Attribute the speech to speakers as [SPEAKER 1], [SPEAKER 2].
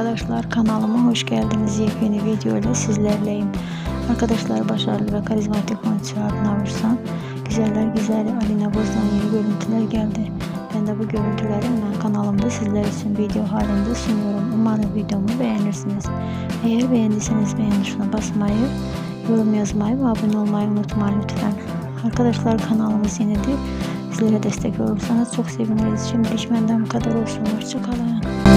[SPEAKER 1] arkadaşlar kanalıma hoş geldiniz. Yepyeni video ile sizlerleyim. Arkadaşlar başarılı ve karizmatik oyuncu Adnan Vursan, Güzeller Güzeli Alina Boz'dan yeni görüntüler geldi. Ben de bu görüntüleri hemen kanalımda sizler için video halinde sunuyorum. Umarım videomu beğenirsiniz. Eğer beğendiyseniz beğen tuşuna basmayı, yorum yazmayı ve abone olmayı unutmayın lütfen. Arkadaşlar kanalımız yenidir. Sizlere destek olursanız çok seviniriz. Şimdilik benden bu kadar olsun. Hoşçakalın.